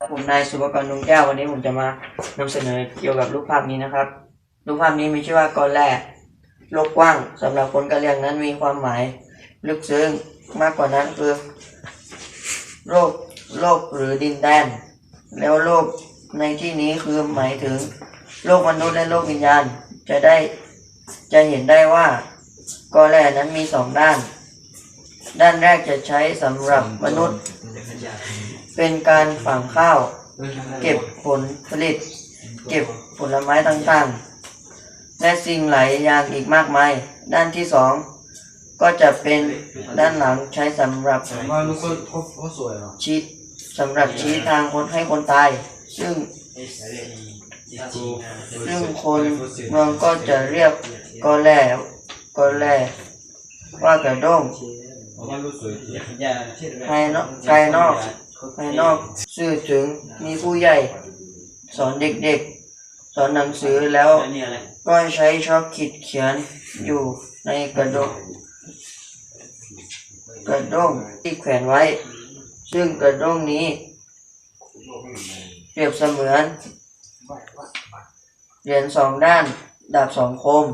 ผมนายสุภกรนุงแก้ววันนี้ผมจะมานำเสนอเกี่ยวกับรูปภาพนี้นะครับ รูปภาพนี้มีชื่อว่ากอแร่โลกกว้างสำหรับคนกะเหรี่ยงนั้นมีความหมายลึกซึ้งมากกว่านั้นคือโลกโลกหรือดินแดน แล้วโลกในที่นี้คือหมายถึง โลกมนุษย์และโลกวิญญาณ จะได้จะเห็นได้ว่ากอแร่นั้นมีสองด้าน ด้านแรกจะใช้สำหรับมนุษย์ เป็นการฝังข้าว เก็บผลผลิต เก็บผลไม้ต่างๆ และสิ่งหลายอย่างอีกมากมาย ด้านที่สองก็จะเป็นด้านหลังใช้สำหรับว่าลูกเขาเขาเขาสวยเหรอชี้สำหรับชี้ทางคนให้คนตาย ซึ่งซึ่งคนเมืองก็จะเรียกกอแล่กอแล่ว่ากระด้งว่าลูกสวยภายนอกภายนอก ภายนอกสื่อถึงมีผู้ใหญ่ สอนเด็กๆ สอนหนังสือแล้วก็ใช้ชอบขีดเขียนอยู่ในกระดกกระด้งที่แขวนไว้ ซึ่งกระด้งนี้ เปรียบเสมือนเหรียญสองด้านดาบสองคม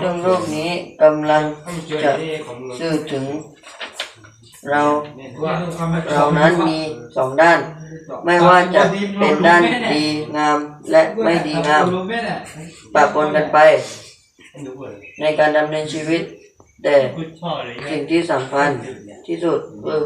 ซึ่งรูปนี้กำลังจะสื่อถึง เราเรานั้นมีสองด้าน ไม่ว่าจะเป็นด้านดีงามและไม่ดีงามปะปนกันไป ในการดำเนินชีวิต แต่สิ่งที่สำคัญที่สุดคือ